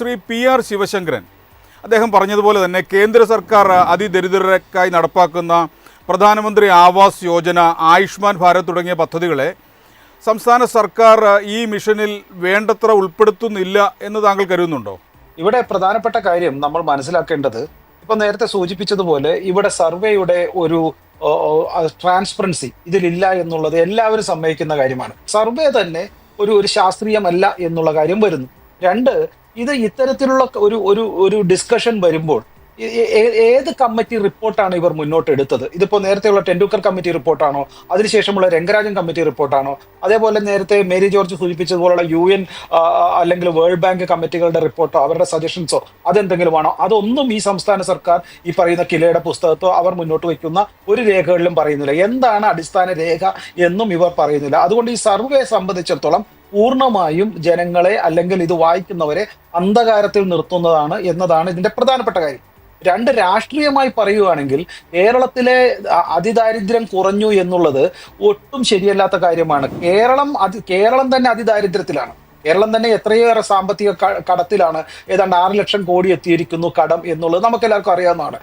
Shri P R Sivasankaran. അദ്ദേഹം പറഞ്ഞതുപോലെ തന്നെ കേന്ദ്ര സർക്കാർ അതിദരിദ്രർക്കായി നടപ്പാക്കുന്ന പ്രധാനമന്ത്രി ആവാസ് യോജന ആയുഷ്മാൻ ഭാരത് തുടങ്ങിയ പദ്ധതികളെ സംസ്ഥാന സർക്കാർ ഈ മിഷനിൽ വേണ്ടത്ര ഉൾപ്പെടുത്തുന്നില്ല എന്ന് താങ്കൾ കരുതുന്നുണ്ടോ? ഇവിടെ പ്രധാനപ്പെട്ട കാര്യം നമ്മൾ മനസ്സിലാക്കേണ്ടത് ഇപ്പൊ നേരത്തെ സൂചിപ്പിച്ചതുപോലെ ഇവിടെ സർവേയുടെ ഒരു ട്രാൻസ്പെറൻസി ഇതിലില്ല എന്നുള്ളത് എല്ലാവരും സമ്മതിക്കുന്ന കാര്യമാണ്. സർവേ തന്നെ ഒരു ഒരു ശാസ്ത്രീയമല്ല എന്നുള്ള കാര്യം വരുന്നു. രണ്ട് ഇത് ഇത്തരത്തിലുള്ള ഒരു ഒരു ഒരു ഡിസ്കഷൻ വരുമ്പോൾ ഏത് കമ്മിറ്റി റിപ്പോർട്ടാണ് ഇവർ മുന്നോട്ട് എടുത്തത് ഇതിപ്പോ നേരത്തെയുള്ള ടെൻഡുക്കർ കമ്മിറ്റി റിപ്പോർട്ടാണോ അതിനുശേഷമുള്ള രംഗരാജൻ കമ്മിറ്റി റിപ്പോർട്ടാണോ അതേപോലെ നേരത്തെ മേരി ജോർജ് സൂചിപ്പിച്ചതുപോലുള്ള യു എൻ അല്ലെങ്കിൽ വേൾഡ് ബാങ്ക് കമ്മിറ്റികളുടെ റിപ്പോർട്ടോ അവരുടെ സജഷൻസോ അതെന്തെങ്കിലും ആണോ അതൊന്നും ഈ സംസ്ഥാന സർക്കാർ ഈ പറയുന്ന കിലയുടെ പുസ്തകത്തോ അവർ മുന്നോട്ട് വയ്ക്കുന്ന ഒരു രേഖകളിലും പറയുന്നില്ല. എന്താണ് അടിസ്ഥാന രേഖ എന്നും ഇവർ പറയുന്നില്ല. അതുകൊണ്ട് ഈ സർവേ സംബന്ധിച്ചിടത്തോളം പൂർണമായും ജനങ്ങളെ അല്ലെങ്കിൽ ഇത് വായിക്കുന്നവരെ അന്ധകാരത്തിൽ നിർത്തുന്നതാണ് എന്നതാണ് ഇതിന്റെ പ്രധാനപ്പെട്ട കാര്യം. രണ്ട് രാഷ്ട്രീയമായി പറയുകയാണെങ്കിൽ കേരളത്തിലെ അതിദാരിദ്ര്യം കുറഞ്ഞു എന്നുള്ളത് ഒട്ടും ശരിയല്ലാത്ത കാര്യമാണ്. കേരളം അതി കേരളം തന്നെ അതിദാരിദ്ര്യത്തിലാണ്. കേരളം തന്നെ എത്രയേറെ സാമ്പത്തിക കടത്തിലാണ്. ഏതാണ്ട് ആറ് ലക്ഷം കോടി എത്തിയിരിക്കുന്നു കടം എന്നുള്ളത് നമുക്ക് എല്ലാവർക്കും അറിയാവുന്നതാണ്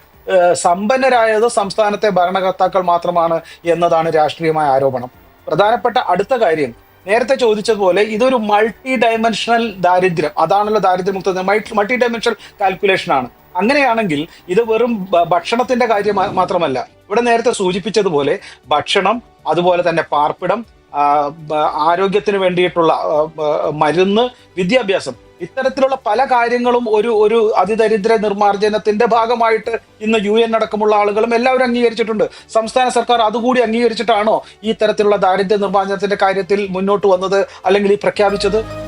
സമ്പന്നരായത് സംസ്ഥാനത്തെ ഭരണകർത്താക്കൾ മാത്രമാണ് എന്നതാണ് രാഷ്ട്രീയമായ ആരോപണം. പ്രധാനപ്പെട്ട അടുത്ത കാര്യം നേരത്തെ ചോദിച്ചതുപോലെ ഇതൊരു മൾട്ടി ഡയമെൻഷണൽ ദാരിദ്ര്യം. അതാണല്ലോ ദാരിദ്ര്യമുക്ത മൾട്ടി ഡയമെൻഷണൽ കാൽക്കുലേഷൻ ആണ്. അങ്ങനെയാണെങ്കിൽ ഇത് വെറും ഭക്ഷണത്തിന്റെ കാര്യം മാത്രമല്ല. ഇവിടെ നേരത്തെ സൂചിപ്പിച്ചതുപോലെ ഭക്ഷണം അതുപോലെ തന്നെ പാർപ്പിടം ആരോഗ്യത്തിന് വേണ്ടിയിട്ടുള്ള മരുന്ന് വിദ്യാഭ്യാസം. ഇത്തരത്തിലുള്ള പല കാര്യങ്ങളും ഒരു ഒരു അതിദരിദ്ര നിർമ്മാർജനത്തിന്റെ ഭാഗമായിട്ട് ഇന്ന് യു എൻ അടക്കമുള്ള ആളുകളും എല്ലാവരും അംഗീകരിച്ചിട്ടുണ്ട്. സംസ്ഥാന സർക്കാർ അതുകൂടി അംഗീകരിച്ചിട്ടാണോ ഈ തരത്തിലുള്ള ദാരിദ്ര്യ നിർമ്മാർജനത്തിന്റെ കാര്യത്തിൽ മുന്നോട്ട് വന്നത് അല്ലെങ്കിൽ ഈ പ്രഖ്യാപിച്ചത്?